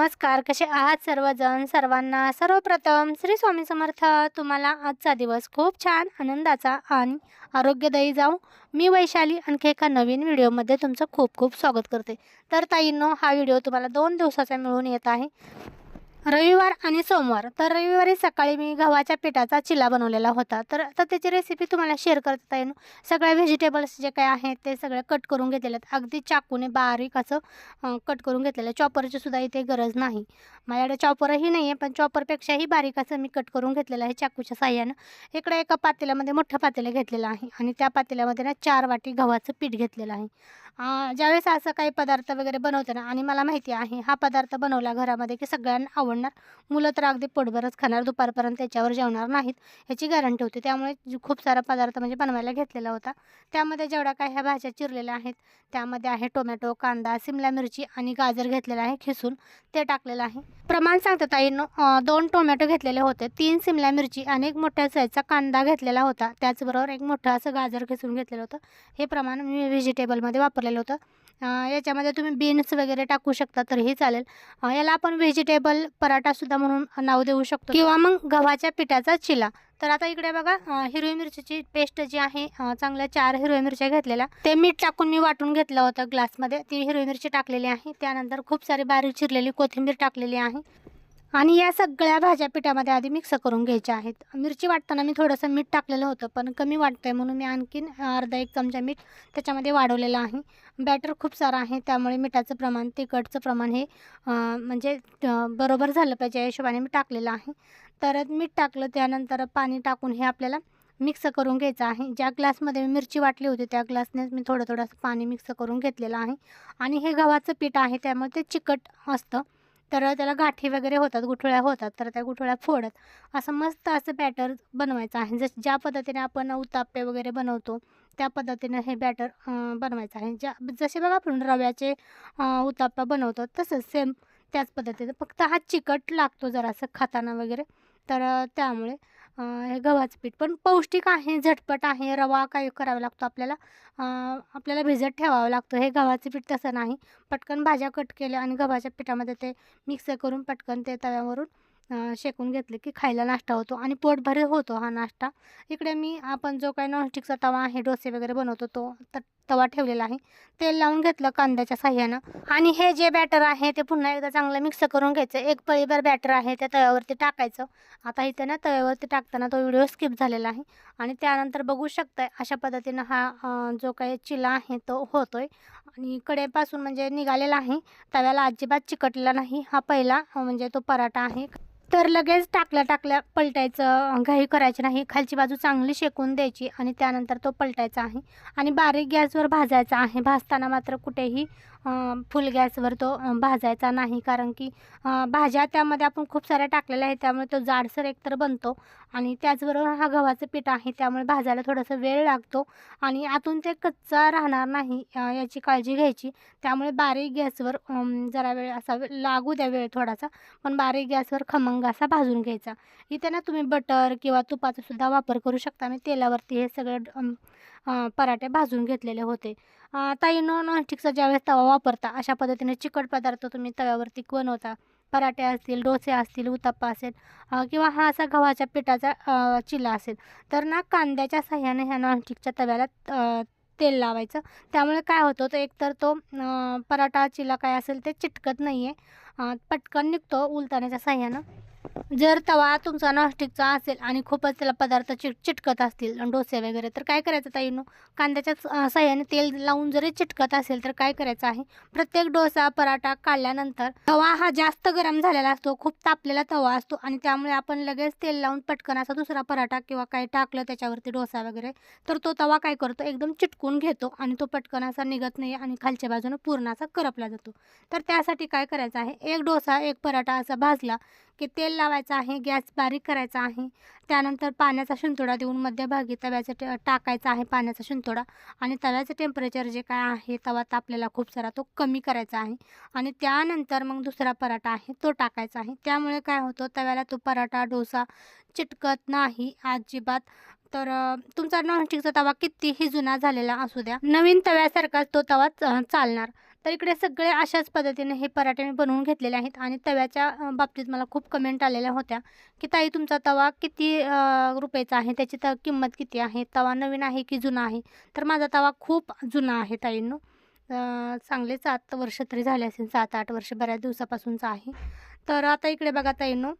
नमस्कार कसे आहात सर्वजण? सर्वांना सर्वप्रथम श्री स्वामी समर्थ. तुम्हाला आजचा दिवस खूप छान आनंदाचा आणि आरोग्यदायी जाऊ मी वैशाली आणखी एका नवीन व्हिडिओमध्ये तुमचं खूप खूप स्वागत करते. तर ताईंनो हा व्हिडिओ तुम्हाला दोन दिवसाचा मिळून येत आहे. रविवार आणि सोमवार. तर रविवारी सकाळी मी गव्हाच्या पिठाचा चिला बनवलेला होता. तर आता त्याची रेसिपी तुम्हाला शेअर करता येईल सगळ्या व्हेजिटेबल्स जे काय आहेत ते सगळे कट करून घेतलेले आहेत. अगदी चाकूने बारीक असं कट करून घेतलेलं आहे. चॉपरची सुद्धा इथे गरज नाही. माझ्याकडे चॉपरही नाही आहे पण चॉपरपेक्षाही बारीक असं मी कट करून घेतलेलं आहे चाकूच्या साह्यानं. इकडे एका पातेल्यामध्ये मोठं पातेलं घेतलेलं आहे आणि त्या पातेल्यामध्ये ना चार वाटी गव्हाचं पीठ घेतलेलं आहे. ज्यावेळेस असं काही पदार्थ वगैरे बनवते ना आणि मला माहिती आहे हा पदार्थ बनवला घरामध्ये की सगळ्यांना आवडणार. मुलं तर अगदी पोटभरच खाणार दुपारपर्यंत त्याच्यावर जेवणार नाहीत ह्याची गॅरंटी होती. त्यामुळे खूप सारा पदार्थ म्हणजे बनवायला घेतलेला होता. त्यामध्ये जेवढ्या काय ह्या भाज्या चिरलेल्या आहेत त्यामध्ये आहे टोमॅटो कांदा सिमला मिरची आणि गाजर घेतलेलं आहे खिसून ते टाकलेलं आहे. प्रमाण सांगते ताई दोन टोमॅटो घेतलेले होते तीन सिमला मिरची आणि एक मोठ्या साईजचा कांदा घेतलेला होता. त्याचबरोबर एक मोठं असं गाजर खिसून घेतलेलं होतं. हे प्रमाण मी व्हेजिटेबलमध्ये वापरलेलं होतं. याच्यामध्ये तुम्ही बीन्स वगैरे टाकू शकता तरीही चालेल. याला आपण व्हेजिटेबल पराठासुद्धा म्हणून नाव देऊ शकतो. किंवा मग गव्हाच्या पिठाचा चिला. तर आता इकडे बघा हिरवी मिरचीची पेस्ट जी आहे चांगल्या चार हिरव्या मिरच्या घेतलेल्या. ते मीठ टाकून मी वाटून घेतलं होतं ग्लासमध्ये ती हिरवी मिरची टाकलेली आहे. त्यानंतर खूप सारी बारीक चिरलेली कोथिंबीर टाकलेली आहे. आणि या सगळ्या भाज्या पिठामध्ये आधी मिक्स करून घ्यायच्या आहेत. मिरची वाटताना मी थोडंसं मीठ टाकलेलं होतं पण कमी वाटतंय म्हणून मी आणखीन अर्धा एक चमचा मीठ त्याच्यामध्ये वाढवलेलं आहे. बॅटर खूप सारं आहे त्यामुळे मिठाचं प्रमाण तिखटचं प्रमाण हे म्हणजे बरोबर झालं पाहिजे या हिशोबाने मी टाकलेलं आहे. तर मीठ टाकलं त्यानंतर पाणी टाकून हे आपल्याला मिक्स करून घ्यायचं आहे. ज्या ग्लासमध्ये मी मिरची वाटली होती त्या ग्लासनेच मी थोडं थोडंसं पाणी मिक्स करून घेतलेलं आहे. आणि हे गव्हाचं पीठ आहे त्यामुळे ते चिकट असतं. तर त्याला गाठी वगैरे होतात गुठळ्या होतात तर त्या गुठळ्या फोडत. असं मस्त असं बॅटर बनवायचं आहे. जस ज्या पद्धतीने आपण उत्ताप्पे वगैरे बनवतो त्या पद्धतीनं हे बॅटर बनवायचं आहे. ज्या जसे बघा आपण रव्याचे उताप्पा बनवतो तसंच सेम त्याच पद्धतीचं फक्त हा चिकट लागतो जरासं खाताना वगैरे. तर त्यामुळे हे गव्हाचं पीठ. पण पौष्टिक आहे झटपट आहे रवा काय करावा लागतो आपल्याला? आपल्याला भिजत ठेवावं लागतं. हे गव्हाचं पीठ तसं नाही. पटकन भाज्या कट केल्या आणि गव्हाच्या पिठामध्ये ते मिक्स करून पटकन ते तव्यावरून शेकून घेतले की खायला नाश्ता होतो आणि पोटभर होतो हा नाश्ता. इकडे मी आपण जो काही नॉनस्टिकचा तवा आहे डोसे वगैरे बनवतो तो तर तवा ठेवलेला आहे. तेल लावून घेतलं कांद्याच्या साह्यानं. आणि हे जे बॅटर आहे ते पुन्हा एकदा चांगलं मिक्स करून घ्यायचं. एक पळीभर बॅटर आहे त्या तव्यावरती टाकायचं. आता इथे ना तव्यावरती टाकताना तो व्हिडिओ स्किप झालेला आहे. आणि त्यानंतर बघू शकताय अशा पद्धतीनं हा जो काही चिला आहे तो होतोय. आणि कडेपासून म्हणजे निघालेला आहे. तव्याला अजिबात चिकटला नाही. हा पहिला म्हणजे तो पराठा आहे. तर लगेच टाकल्या टाकल्या पलटायचं घाई करायची नाही. खालची बाजू चांगली शेकून द्यायची आणि त्यानंतर तो पलटायचा आहे. आणि बारीक गॅसवर भाजायचा आहे. भाजताना मात्र कुठेही फुल गॅसवर तो भाजायचा नाही. कारण की भाज्या त्यामध्ये आपण खूप साऱ्या टाकलेल्या आहेत. त्यामुळे तो जाडसर एकतर बनतो आणि त्याचबरोबर हा गव्हाचं पीठ आहे. त्यामुळे भाजायला थोडासा वेळ लागतो आणि आतून ते कच्चा राहणार नाही याची काळजी घ्यायची. त्यामुळे बारीक गॅसवर जरा वेळ असा वे- लागू द्या वेळ थोडासा. पण बारीक गॅसवर खमंग असा भाजून घ्यायचा. इथे ना तुम्ही बटर किंवा तुपाचा सुद्धा वापर करू शकता. मी तेलावरती हे सगळे पराठे भाजून घेतलेले होते. ताई नॉन नॉनस्टिकचा ज्यावेळेस तवा वापरता अशा पद्धतीने चिकट पदार्थ तुम्ही तव्यावरती बनवता. पराठे असतील डोसे असतील उत्तप्पा असेल किंवा हा असा गव्हाच्या पिठाचा चिला असेल तर ना कांद्याच्या साह्याने ह्या नॉनस्टिकच्या तव्याला तेल लावायचं. त्यामुळे काय होतं तर एकतर तो पराठा चिला काय असेल ते चिटकत नाही आहे पटकन निघतो उलताण्याच्या साह्यानं जर तवा तुमचा नॉनस्टिकचा असेल आणि खूपच त्याला पदार्थ चिट चिटकत असतील डोसे वगैरे तर काय करायचं ताईनो? कांद्याच्या अं, साह्याने तेल लावून जरी चिटकत असेल तर काय करायचं आहे? प्रत्येक डोसा पराठा काढल्यानंतर तवा हा जास्त गरम झालेला असतो खूप तापलेला तवा असतो आणि त्यामुळे आपण लगेच तेल लावून पटकन असा दुसरा पराठा किंवा काही टाकलं त्याच्यावरती डोसा वगैरे तर तो तवा काय करतो? एकदम चिटकून घेतो आणि तो पटकन असा निघत नाही आणि खालच्या बाजूनं पूर्ण असा करपला जातो. तर त्यासाठी काय करायचं आहे? एक डोसा एक पराठा असा भाजला की तेल लावायचं आहे गॅस बारीक करायचा आहे. त्यानंतर पाण्याचा शिंतोडा देऊन मध्यभागी तव्याचा टे टाकायचा आहे पाण्याचा शिंतोडा आणि तव्याचं टेम्परेचर जे काय आहे तवा तापलेला खूप सारा तो कमी करायचा आहे. आणि त्यानंतर मग दुसरा पराठा आहे तो टाकायचा आहे. त्यामुळे काय होतं तव्याला तो पराठा डोसा चिटकत नाही अजिबात. तर तुमचा नॉनस्टिकचा तवा कितीही जुना झालेला असू द्या नवीन तव्यासारखाच तो तवा चालणार. तर इकडे सगळे अशाच पद्धतीने हे पराठे मी बनवून घेतलेले आहेत आणि तव्याच्या बाबतीत मला खूप कमेंट आलेल्या होत्या की ताई तुमचा तवा किती रुपयाचा आहे? त्याची त किंमत किती आहे? तवा नवीन आहे की जुना आहे? तर माझा तवा खूप जुना आहे ताईंनो. चांगले सात वर्ष तरी झाले असेल सात आठ वर्ष बऱ्याच दिवसापासूनचा आहे. तर आता इकडे बघा ताईनो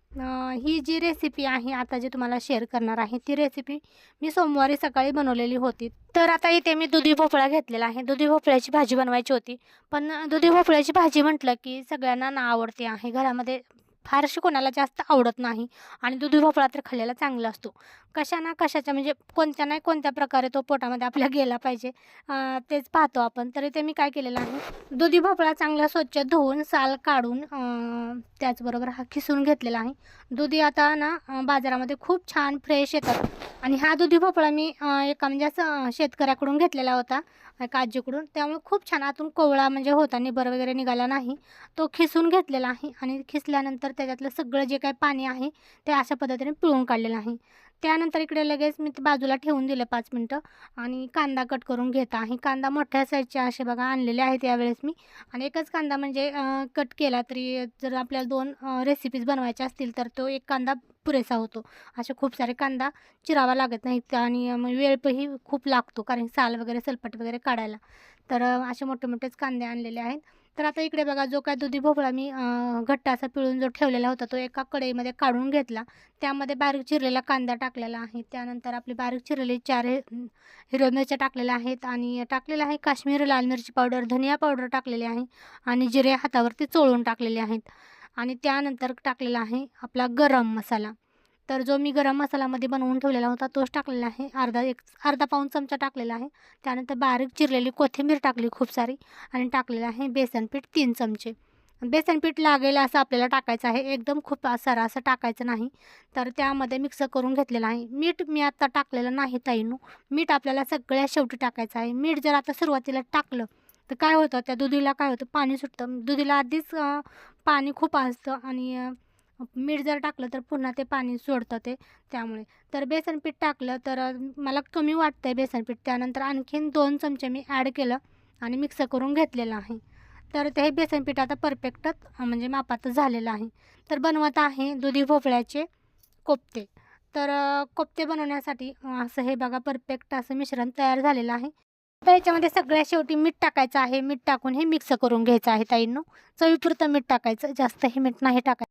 ही जी रेसिपी आहे आता जी तुम्हाला शेअर करणार आहे ती रेसिपी मी सोमवारी सकाळी बनवलेली होती. तर आता इथे मी दुधी भोपळा घेतलेला आहे. दुधी भोपळ्याची भाजी बनवायची होती. पण दुधी भोपळ्याची भाजी म्हटलं की सगळ्यांना ना आवडते आहे. घरामध्ये फारशी कोणाला जास्त आवडत नाही. आणि दुधी भोपळा तर खाल्लेला चांगला असतो. कशा ना कशाच्या म्हणजे कोणत्या नाही कोणत्या प्रकारे तो पोटामध्ये आपल्या गेला पाहिजे तेच पाहतो आपण. तरी ते मी काय केलेलं आहे दुधी भोपळा चांगला स्वच्छ धुवून साल काढून त्याचबरोबर हा खिसून घेतलेला आहे. दुधी आता ना बाजारामध्ये खूप छान फ्रेश येतात. आणि हा दुधी भोपळा मी एका म्हणजे असं शेतकऱ्याकडून घेतलेला होता. एका त्यामुळे खूप छान आतून कोवळा म्हणजे होता. निबर वगैरे निघाला नाही. तो खिसून घेतलेला आहे आणि खिसल्यानंतर त्याच्यातलं सगळं जे काही पाणी आहे ते अशा पद्धतीने पिळून काढलेलं आहे. त्यानंतर इकडे लगेच मी ते बाजूला ठेवून दिलं पाच मिनटं आणि कांदा कट करून घेत. आहे कांदा मोठ्या साईजचे असे बघा आणलेले आहेत यावेळेस मी. आणि एकच कांदा म्हणजे कट केला तरी जर आपल्याला दोन रेसिपीज बनवायच्या असतील तर तो एक कांदा पुरेसा होतो. असे खूप सारे कांदा चिरावा लागत नाही आणि मग खूप लागतो कारण साल वगैरे सलपट वगैरे काढायला. तर असे मोठे मोठेच कांदे आणलेले आहेत. तर आता इकडे बघा जो काय दुधी भोपळा मी घट्ट असा पिळून जो ठेवलेला होता तो एका कढईमध्ये काढून घेतला. त्यामध्ये बारीक चिरलेला कांदा टाकलेला आहे. त्यानंतर आपली बारीक चिरलेली चार हिरव हिरव्या मिरच्या टाकलेल्या आहेत आणि टाकलेलं आहे काश्मीरी लाल मिरची पावडर धनिया पावडर टाकलेली आहे आणि जिरे हातावरती चोळून टाकलेले आहेत. आणि त्यानंतर टाकलेला आहे आपला गरम मसाला. तर जो मी गरम मसालामध्ये बनवून ठेवलेला होता तोच टाकलेला आहे. अर्धा एक अर्धा पाऊण चमचा टाकलेला आहे. त्यानंतर बारीक चिरलेली कोथिंबीर टाकली खूप सारी आणि टाकलेलं आहे बेसन पीठ तीन चमचे. बेसन पीठ लागेल असं आपल्याला टाकायचं आहे. एकदम खूप सारा असं टाकायचं नाही. तर त्यामध्ये मिक्स करून घेतलेलं आहे. मीठ मी आत्ता टाकलेलं नाही ताईनू. मीठ आपल्याला सगळ्या शेवटी टाकायचं आहे. मीठ जर आता सुरुवातीला टाकलं तर काय होतं? त्या दुधीला काय होतं? पाणी सुटतं. दुधीला आधीच पाणी खूप असतं आणि मीठ जर टाकलं तर पुन्हा ते पाणी सोडतं ते त्यामुळे. तर बेसन पीठ टाकलं तर मला कमी वाटतं आहे बेसन पीठ. त्यानंतर आणखीन दोन चमचे मी ॲड केलं आणि मिक्स करून घेतलेलं आहे. तर ते हे बेसन पीठ आता परफेक्टच म्हणजे मापातच झालेलं आहे. तर बनवत आहे दुधी भोपळ्याचे कोफ्ते तर कोफ्ते बनवण्यासाठी असं हे बघा परफेक्ट असं मिश्रण तयार झालेलं आहे. तर याच्यामध्ये सगळ्या शेवटी मीठ टाकायचं आहे. मीठ टाकून हे मिक्स करून घ्यायचं आहे ताईंनो. चवीपुरतं मीठ टाकायचं. जास्त हे मीठ नाही टाकायचं.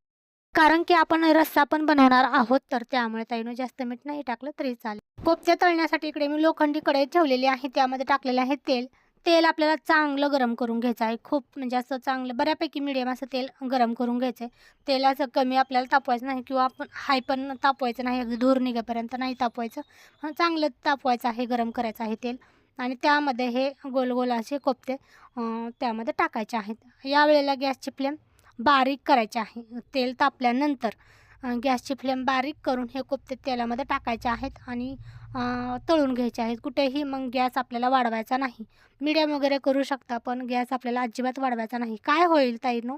कारण की आपण रस्सा पण बनवणार आहोत तर त्यामुळे ताईनं जास्त मीठ नाही टाकलं तरी चालेल. कोफ्ते तळण्यासाठी इकडे मी लोखंडी कढई ठेवलेली आहे त्यामध्ये टाकलेलं आहे तेल. तेल आपल्याला चांगलं गरम करून घ्यायचं आहे. खूप म्हणजे असं चांगलं बऱ्यापैकी मिडियम असं तेल गरम करून घ्यायचं आहे. तेल असं कमी आपल्याला तापवायचं नाही किंवा आपण हाय पण तापवायचं नाही अगदी धूर निघेपर्यंत नाही तापवायचं. चांगलं तापवायचं आहे गरम करायचं आहे तेल. आणि त्यामध्ये हे गोल गोल असे कोपते त्यामध्ये टाकायचे आहेत. यावेळेला गॅसची फ्लेम बारीक करायचे आहे. तेल तापल्यानंतर गॅसची फ्लेम बारीक करून हे कोफ्ते तेलामध्ये टाकायचे आहेत आणि तळून घ्यायचे आहेत. कुठेही मग गॅस आपल्याला वाढवायचा नाही. मीडियम वगैरे करू शकता पण गॅस आपल्याला अजिबात वाढवायचा नाही. काय होईल ताईनो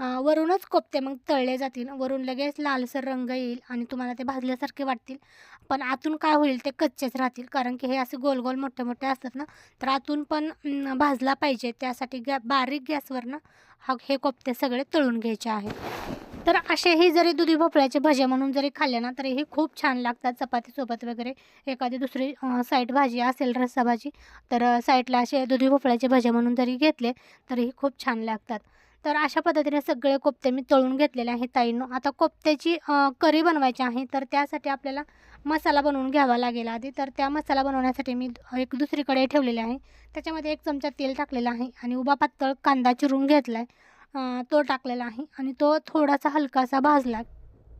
वरूनच कोफ्ते मग तळले जातील. वरून लगेच लालसर रंग येईल आणि तुम्हाला ते भाजल्यासारखे वाटतील. पण आतून काय होईल ते कच्चेच राहतील. कारण की हे असे गोल गोल मोठे मोठे असतात ना तर आतून पण भाजला पाहिजे. त्यासाठी गॅ बारीक गॅसवरनं हा हे कोफ्ते सगळे तळून घ्यायचे आहेत तर असेही जरी दुधी भोपळ्याचे भजे म्हणून जरी खाल्ले ना तरीही खूप छान लागतात चपातीसोबत वगैरे. एखादी दुसरी साईड भाजी असेल रस्सा भाजी तर साईडला असे दुधी भोपळ्याचे भजे म्हणून जरी घेतले तरीही खूप छान लागतात. तर अशा पद्धतीने सगळे कोफ्ते मी तळून घेतलेले आहेत ताईंनो. आता कोफ्त्याची करी बनवायची आहे तर त्यासाठी आपल्याला मसाला बनवून घ्यावा लागेल आधी. तर त्या मसाला बनवण्यासाठी मी एक दुसरीकडे ठेवलेले आहे. त्याच्यामध्ये एक चमचा तेल टाकलेला आहे आणि उभा पातळ कांदा चिरून घेतला आहे तो टाकलेला आहे आणि तो थोडासा हलकासा भाजला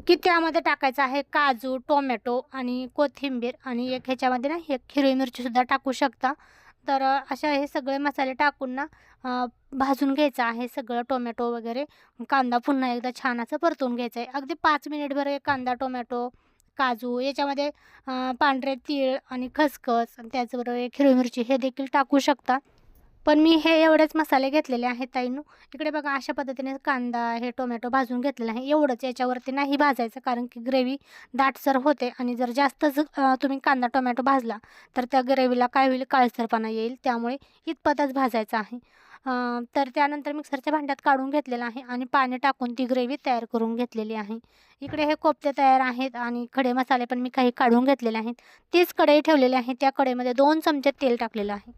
की त्यामध्ये टाकायचा आहे काजू टोमॅटो आणि कोथिंबीर आणि एक ह्याच्यामध्ये ना एक हिरवी मिरचीसुद्धा टाकू शकता. तर अशा हे सगळे मसाले टाकून ना भाजून घ्यायचं आहे सगळं टोमॅटो वगैरे. कांदा पुन्हा एकदा छान असं परतून घ्यायचं आहे. अगदी पाच मिनिटभर कांदा टोमॅटो काजू याच्यामध्ये पांढरे तीळ आणि खसखस त्याचबरोबर हिरवी मिरची हे देखील टाकू शकता. पण मी हे एवढेच मसाले घेतलेले आहेत ताईनू. इकडे बघा अशा पद्धतीने कांदा हे टोमॅटो भाजून घेतलेला आहे. एवढंच याच्यावरती नाही भाजायचं कारण की ग्रेव्ही दाटसर होते आणि जर जास्तच तुम्ही कांदा टोमॅटो भाजला तर त्या ग्रेव्हीला काय होईल? काळसरपणा येईल. त्यामुळे इतपतच भाजायचं आहे. तर त्यानंतर मिक्सरच्या भांड्यात काढून घेतलेलं आहे आणि पाणी टाकून ती ग्रेव्ही तयार करून घेतलेली आहे. इकडे हे कोपते तयार आहेत आणि खडे मसाले पण मी काही काढून घेतलेले आहेत. तीच कढई ठेवलेली आहे. त्या कढईमध्ये दोन चमचे तेल टाकलेलं आहे.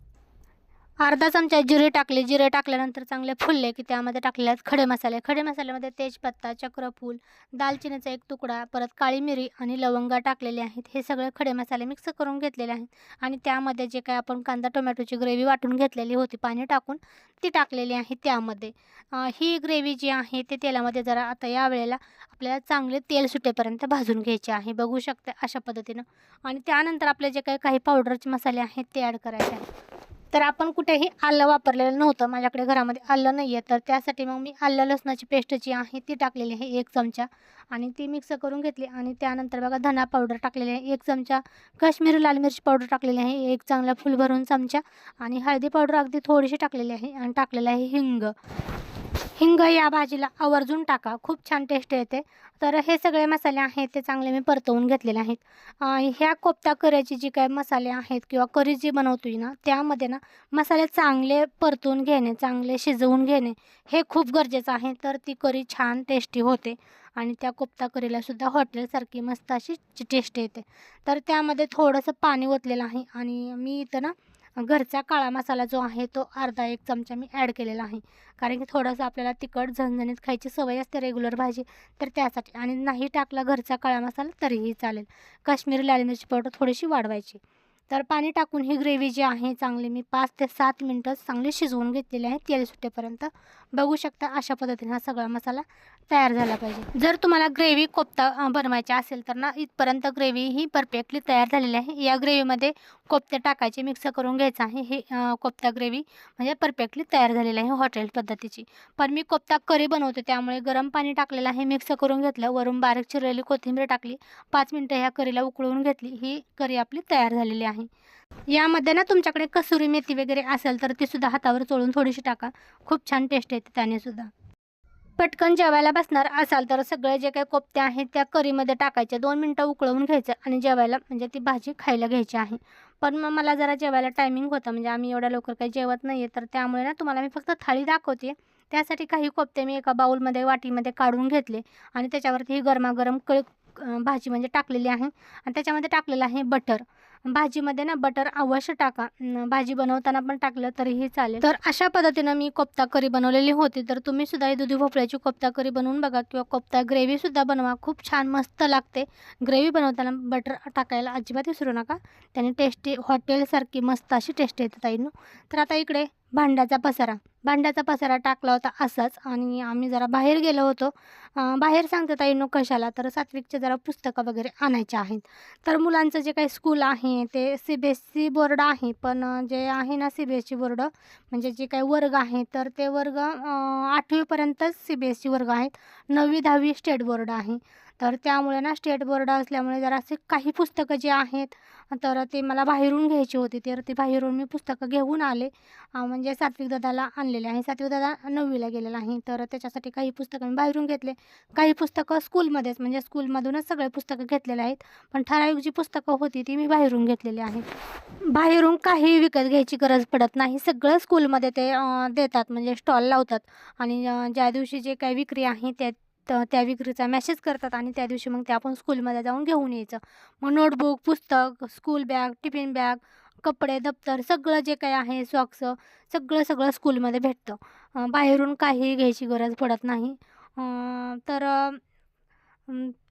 अर्धा चमचा जिरे टाकले. जिरे टाकल्यानंतर चांगले फुलले की त्यामध्ये टाकलेले आहेत खडे मसाले. खडे मसाल्यामध्ये तेजपत्ता चक्रफूल दालचिनीचा एक तुकडा परत काळी मिरी आणि लवंगा टाकलेले आहेत. हे सगळे खडे मसाले मिक्स करून घेतलेले आहेत. आणि त्यामध्ये जे काय आपण कांदा टोमॅटोची ग्रेव्ही वाटून घेतलेली होती पाणी टाकून ती टाकलेली आहे त्यामध्ये. ही ग्रेव्ही जी आहे ते तेलामध्ये जरा आता या वेळेला आपल्याला चांगले तेल सुटेपर्यंत भाजून घ्यायचे आहे. बघू शकता अशा पद्धतीनं. आणि त्यानंतर आपले जे काही काही पावडरचे मसाले आहेत ते ॲड करायचे आहेत. तर आपण कुठेही आलं वापरलेलं नव्हतं. माझ्याकडे घरामध्ये आलं नाही आहे तर त्यासाठी मग मी आलं लसणाची पेस्ट जी आहे ती टाकलेली आहे एक चमचा. आणि ती मिक्स करून घेतली. आणि त्यानंतर बघा धना पावडर टाकलेली आहे एक चमचा. काश्मीरी लाल मिरची पावडर टाकलेली आहे एक चांगला फुल भरून चमचा. आणि हळदी पावडर अगदी थोडीशी टाकलेली आहे. आणि टाकलेलं आहे हिंग. हिंग या भाजीला आवर्जून टाका. खूप छान टेस्ट येते. तर हे सगळे मसाले आहेत ते चांगले मी परतवून घेतलेले आहेत. ह्या कोफ्ता कऱ्याची जी काय मसाले आहेत किंवा करी जी बनवतोय ना त्यामध्ये ना मसाले चांगले परतून घेणे चांगले शिजवून घेणे हे खूप गरजेचं आहे. तर ती करी छान टेस्टी होते आणि त्या कोफ्ता करीलासुद्धा हॉटेलसारखी मस्त अशी टेस्ट येते. तर त्यामध्ये थोडंसं पाणी ओतलेलं आहे आणि मी इथं ना घरचा काळा मसाला जो आहे तो अर्धा एक चमचा मी ॲड केलेला आहे. कारण की थोडंसं आपल्याला तिखट झणझणीत खायची सवय असते रेग्युलर भाजी तर त्यासाठी. आणि नाही टाकला घरचा काळा मसाला तरीही चालेल. काश्मीरी लाल मिरची पावडर थोडीशी वाढवायची. तर पाणी टाकून ही ग्रेव्ही जी आहे चांगली मी पाच ते सात मिनटं चांगली शिजवून घेतलेली आहे तेल सुटेपर्यंत. बघू शकता अशा पद्धतीने हा सगळा मसाला तयार झाला पाहिजे. जर तुम्हाला ग्रेव्ही कोफ्ता बनवायची बनवायचा असेल तर ना इथपर्यंत ग्रेव्ही ही परफेक्टली तयार झालेली आहे. या ग्रेव्हीमध्ये कोफ्ते टाकायचे मिक्स करून घ्यायचं आहे. हे कोफ्ता ग्रेव्ही म्हणजे परफेक्टली तयार झालेली आहे हॉटेल पद्धतीची. पण मी कोफ्ता करी बनवते त्यामुळे गरम पाणी टाकलेलं आहे मिक्स करून घेतलं. वरून बारीक चिरलेली कोथिंबीर टाकली. पाच मिनटं ह्या करीला उकळून घेतली. ही करी आपली तयार झालेली आहे. यामध्ये ना तुमच्याकडे कसुरी मेथी वगैरे असेल तर ती सुद्धा हातावर चोळून थोडीशी टाका. खूप छान टेस्ट येते त्याने सुद्धा. पटकन जेवायला बसणार असाल तर सगळे जे काही कोफ्ते आहेत त्या करीमध्ये टाकायच्या दोन मिनटं उकळवून घ्यायचं आणि जेवायला म्हणजे ती भाजी खायला घ्यायची आहे. पण मग मला जरा जेवायला टायमिंग होता. म्हणजे आम्ही एवढ्या लवकर काही जेवत नाही आहे तर त्यामुळे ना तुम्हाला मी फक्त थाळी दाखवते. त्यासाठी काही कोफ्ते मी एका बाऊलमध्ये वाटीमध्ये काढून घेतले. आणि त्याच्यावरती ही गरमागरम कळ भाजी म्हणजे टाकलेली आहे. आणि त्याच्यामध्ये टाकलेलं आहे बटर. भाजीमध्ये ना बटर अवश्य टाका. भाजी बनवताना पण टाकलं तरीही चालेल. तर अशा पद्धतीनं मी कोफ्ता करी बनवलेली होती. तर तुम्ही सुद्धा ही दुधी भोपळ्याची कोफ्ता करी बनवून बघा किंवा कोफ्ता ग्रेव्हीसुद्धा बनवा. खूप छान मस्त लागते. ग्रेव्ही बनवताना बटर टाकायला अजिबात विसरू नका. त्याने टेस्टी हॉटेलसारखी मस्त अशी टेस्ट येते ताईनं. तर आता इकडे भांड्याचा पसारा. भांड्याचा पसारा टाकला होता असाच आणि आम्ही जरा बाहेर गेलो होतो. बाहेर बाहेर सांगते ताईनं कशाला तर सात्विकचे जरा पुस्तकं वगैरे आणायचे आहेत. तर मुलांचं जे काही स्कूल आहे ते C B S C board आहे पण जे आहे ना C B S C board म्हणजे जे काही वर्ग आहे तर ते वर्ग आठवीपर्यंतच सी बी एस सी वर्ग आहेत. नववी दहावी स्टेट बोर्ड आहे. तर त्यामुळे ना स्टेट बोर्ड असल्यामुळे जरा असे काही पुस्तकं जे आहेत तर ते मला बाहेरून घ्यायची होती. तर ती बाहेरून मी पुस्तकं घेऊन आले. म्हणजे सात्विक दादाला आणलेले आहे. सात्विक दादा नववीला गेलेला आहे. तर त्याच्यासाठी काही पुस्तकं मी बाहेरून घेतले. काही पुस्तकं स्कूलमध्येच म्हणजे स्कूलमधूनच सगळे पुस्तकं घेतलेले आहेत. पण ठराविक जी पुस्तकं होती ती मी बाहेरून घेतलेली आहेत बाहेरून काही विकत घ्यायची गरज पडत नाही. सगळं स्कूलमध्ये ते देतात. म्हणजे स्टॉल लावतात. आणि ज्या दिवशी जे काही विक्री आहे त्या तर त्या विक्रीचा मॅसेज करतात आणि त्या दिवशी मग ते आपण स्कूलमध्ये जाऊन घेऊन यायचं. मग नोटबुक पुस्तक स्कूल बॅग टिफिन बॅग कपडे दप्तर सगळं जे काही आहे सॉक्स सगळं सगळं स्कूलमध्ये भेटतं. बाहेरून काही घ्यायची गरज पडत नाही. तर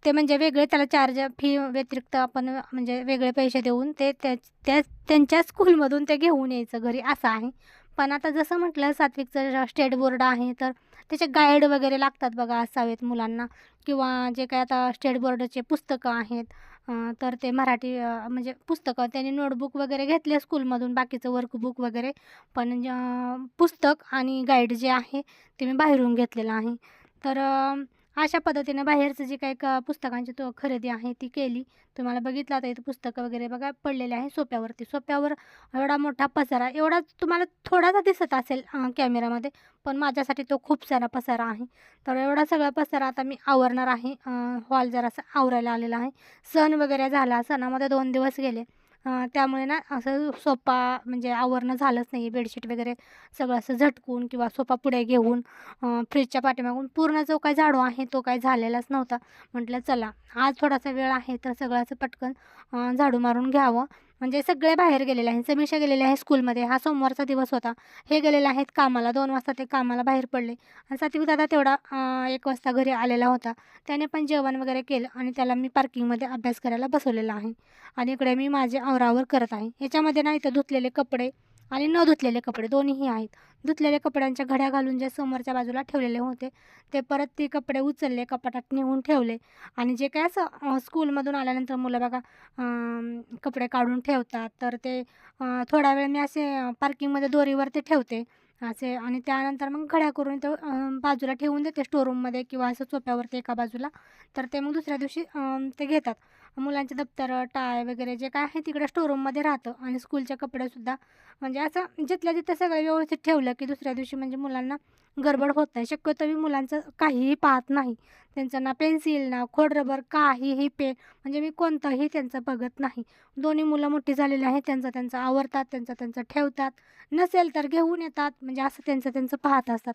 ते म्हणजे वेगळे त्याला चार्ज फी व्यतिरिक्त आपण म्हणजे वेगळे पैसे देऊन ते त्या त्या त्यांच्या स्कूलमधून ते घेऊन यायचं घरी असं आहे. पण आता जसं म्हटलं सात्विकचं स्टेट बोर्ड आहे तर त्याचे गाईड वगैरे लागतात बघा असावेत मुलांना. किंवा जे काय आता स्टेट बोर्डचे पुस्तकं आहेत तर ते मराठी म्हणजे पुस्तकं त्यांनी नोटबुक वगैरे घेतले स्कूलमधून बाकीचं वर्कबुक वगैरे. पण पुस्तक आणि गाईड जे आहे ते मी बाहेरून घेतलेलं आहे. तर अशा पद्धतीने बाहेरचं जे काही पुस्तकांची तो खरेदी आहे ती केली. तुम्हाला बघितलं आता इथं पुस्तकं वगैरे बघा पडलेले आहे सोप्यावरती. सोप्यावर एवढा मोठा पसारा एवढा तुम्हाला थोडासा दिसत असेल कॅमेरामध्ये पण माझ्यासाठी तो खूप सारा पसारा आहे. तर एवढा सगळा पसारा आता मी आवरणार आहे. हॉल जरासा आवरायला आलेला आहे. सण वगैरे झाला सणामध्ये दोन दिवस गेले. त्यामुळे ना असं सोपा म्हणजे आवरणं झालंच नाही बेडशीट वगैरे सगळं असं झटकून किंवा सोफा पुढे घेऊन फ्रीजच्या पाठीमागून पूर्ण जो काही झाडू आहे तो काही झालेलाच नव्हता. म्हटलं चला आज थोडासा वेळ आहे तर सगळं असं पटकन झाडू मारून घ्यावं. म्हणजे सगळे बाहेर गेलेले आहेत समीक्षा गेलेले आहे स्कूलमध्ये हा सोमवारचा दिवस होता. हे गेलेले आहेत कामाला. दोन वाजता ते कामाला बाहेर पडले. आणि सात्विक दादा तेवढा एक वाजता घरी आलेला होता. त्याने पण जेवण वगैरे केलं आणि त्याला मी पार्किंगमध्ये अभ्यास करायला बसवलेला आहे. आणि इकडे मी माझे आवरावर करत आहे. याच्यामध्ये ना इथं धुतलेले कपडे आणि न धुतलेले कपडे दोन्हीही आहेत. धुतलेल्या कपड्यांच्या घड्या घालून जे समोरच्या बाजूला ठेवलेले होते ते परत ते कपडे उचलले कपाटात नेऊन ठेवले. आणि जे काय असं स्कूलमधून आल्यानंतर मुलं बघा कपडे काढून ठेवतात. तर ते थोडा वेळ मी असे पार्किंगमध्ये दोरीवर ते ठेवते. असे आणि त्यानंतर मग घड्या करून ते बाजूला ठेवून देते स्टोरूममध्ये किंवा असं चोप्यावरती एका बाजूला. तर ते मग दुसऱ्या दिवशी ते घेतात. मुलांचे दप्तरं टाय वगैरे जे काय आहे तिकडं स्टोरूममध्ये राहतं आणि स्कूलचे कपडेसुद्धा म्हणजे असं जिथल्या तिथं सगळं व्यवस्थित ठेवलं की दुसऱ्या दिवशी म्हणजे मुलांना गडबड होत नाही. शक्यतो मी मुलांचं काहीही पाहत नाही. त्यांचं ना पेन्सिल ना खोड रबर काहीही पेन म्हणजे मी कोणतंही त्यांचं बघत नाही. दोन्ही मुलं मोठी झालेली आहेत त्यांचं त्यांचं आवरतात त्यांचं त्यांचं ठेवतात. नसेल तर घेऊन येतात म्हणजे असं त्यांचं त्यांचं पाहत असतात.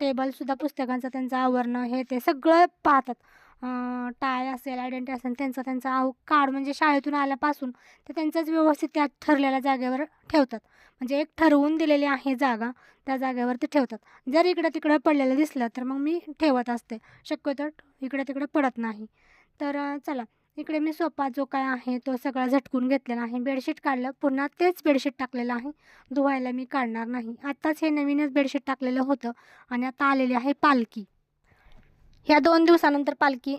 टेबलसुद्धा पुस्तकांचं त्यांचं आवरणं हे ते सगळं पाहतात. टाय असेल आयडेंटी असेल त्यांचं त्यांचं आव कार्ड म्हणजे शाळेतून आल्यापासून ते त्यांचंच व्यवस्थित त्या ठरलेल्या जागेवर ठेवतात. म्हणजे एक ठरवून दिलेली आहे जागा त्या जागेवर ते ठेवतात. जर इकडं तिकडं पडलेलं दिसलं तर मग मी ठेवत असते. शक्यतो इकडे तिकडे पडत नाही. तर चला इकडे मी सोपा जो काय आहे तो सगळा झटकून घेतलेला आहे. बेडशीट काढलं पुन्हा तेच बेडशीट टाकलेलं आहे. धुवायला मी काढणार नाही. आत्ताच हे नवीनच बेडशीट टाकलेलं होतं आणि आता आलेली आहे पालखी. ह्या दोन दिवसानंतर पालखी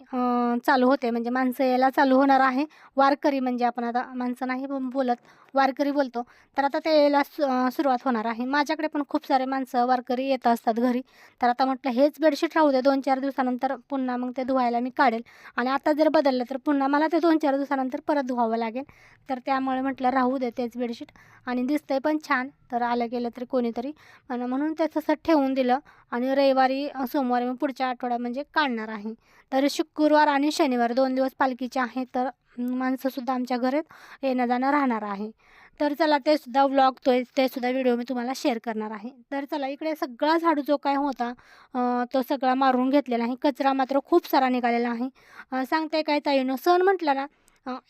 चालू होते. म्हणजे माणसं यायला चालू होणार आहे. वारकरी म्हणजे आपण आता माणसं नाही बोलत. वारकरी बोलतो. तर आता ते यायला सु सुरुवात होणार आहे. माझ्याकडे पण खूप सारे माणसं वारकरी येत असतात घरी. तर आता म्हटलं हेच बेडशीट राहू दे दोन चार दिवसानंतर पुन्हा मग ते धुवायला मी काढेल. आणि आता जर बदललं तर पुन्हा मला ते दोन चार दिवसानंतर परत धुवावं लागेल. तर त्यामुळे म्हटलं राहू दे तेच बेडशीट. आणि दिसतंय पण छान. तर आलं गेलं तरी कोणीतरी. म्हणून ते तसं ठेवून दिलं. आणि रविवारी सोमवारी मग पुढच्या आठवड्यात म्हणजे काढणार आहे. तर शुक्रवार आणि शनिवार दोन दिवस पालखीचे आहे तर माणसंसुद्धा आमच्या घरात येणं जाणं राहणार आहे. तर चला ते सुद्धा व्लॉग तो ते सुद्धा व्हिडिओ मी तुम्हाला शेअर करणार आहे. तर चला इकडे सगळा झाडू जो काय होता तो सगळा मारून घेतलेला आहे. कचरा मात्र खूप सारा निघालेला आहे. सांगते काय ताईनं सण म्हटलं ना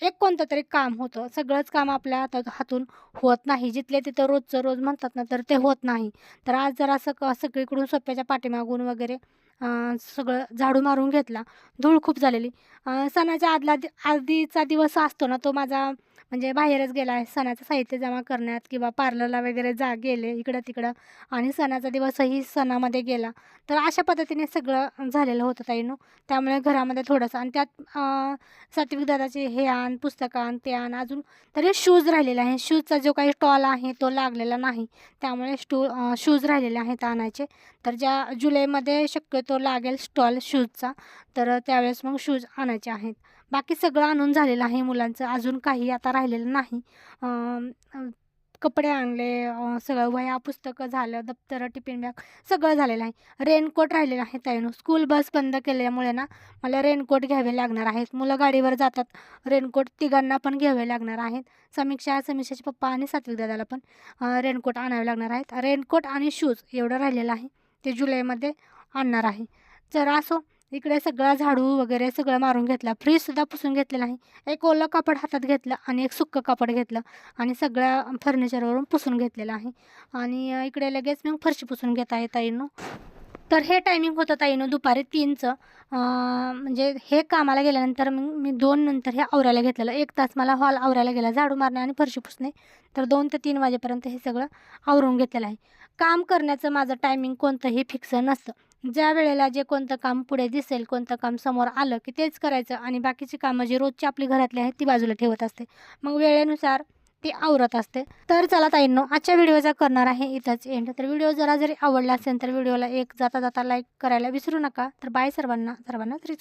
एक कोणतं तरी काम होतं. सगळंच काम आपल्या हातात हातून होत नाही. जिथले तिथं रोजचं रोज म्हणतात ना तर ते होत नाही. तर आज जरा असं क सगळीकडून सोप्याच्या पाठीमागून वगैरे सगळं झाडू मारून घेतला. धूळ खूप झालेली. सणाच्या आदला दि आधीचा दिवस असतो ना तो माझा म्हणजे बाहेरच गेला आहे सणाचं साहित्य जमा करण्यात किंवा पार्लरला वगैरे जा गेले इकडं तिकडं आणि सणाचा दिवसही सणामध्ये गेला. तर अशा पद्धतीने सगळं झालेलं होतं ताईनो त्यामुळे घरामध्ये थोडंसं आणि त्यात सात्विक दादाचे हे आण पुस्तकं आण ते आण अजून तरी शूज राहिलेला आहे शूजचा जो काही स्टॉल आहे तो लागलेला नाही. त्यामुळे स्टू शूज राहिलेले आहेत आणायचे. तर ज्या जुलैमध्ये शक्यतो लागेल स्टॉल शूजचा तर त्यावेळेस मग शूज आणायचे आहेत. बाकी सगळं आणून झालेलं आहे मुलांचं. अजून काही आता राहिलेलं नाही. कपडे आणले सगळं वह्या पुस्तकं झालं दप्तरं टिफिन बॅग सगळं झालेलं आहे. रेनकोट राहिलेलं आहे ताईनो. स्कूल बस बंद केल्यामुळे ना मला रेनकोट घ्यावे लागणार आहेत. मुलं गाडीवर जातात. रेनकोट तिघांना पण घ्यावे लागणार आहेत. समीक्षा समीक्षाचे पप्पा आणि सात्विक दादाला पण रेनकोट आणावे लागणार आहेत. रेनकोट आणि शूज एवढं राहिलेलं आहे. ते जुलैमध्ये आणणार आहे. जर असो इकडे सगळा झाडू वगैरे सगळं मारून घेतला. फ्रीजसुद्धा पुसून घेतलेला आहे एक ओलं कापड हातात घेतलं आणि एक सुक्कं कापड घेतलं आणि सगळ्या फर्निचरवरून पुसून घेतलेलं आहे. आणि इकडे लगेच मग फरशी पुसून घेत आहे ताईनं. तर हे टायमिंग होतं ताईनं दुपारी तीनचं. म्हणजे हे कामाला गेल्यानंतर मग मी दोन नंतर हे आवरायला घेतलेलं. एक तास मला हॉल आवरायला गेला झाडू मारणे आणि फरशी पुसणे. तर दोन ते तीन वाजेपर्यंत हे सगळं आवरून घेतलेलं आहे. काम करण्याचं माझं टायमिंग कोणतंही फिक्स नसतं. ज्या वेळेला जे कोणतं काम पुढे दिसेल कोणतं काम समोर आलं की तेच करायचं आणि बाकीची कामं जी रोजची आपली घरातली आहेत ती बाजूला ठेवत असते. मग वेळेनुसार ती आवरत असते. तर चला ताईंनो आजच्या व्हिडिओचा करणार आहे इथंच एंड तर व्हिडिओ जरा जरी आवडला असेल तर व्हिडिओला एक जाता जाता लाईक करायला विसरू नका. तर बाय सर्वांना. सर्वांना तरी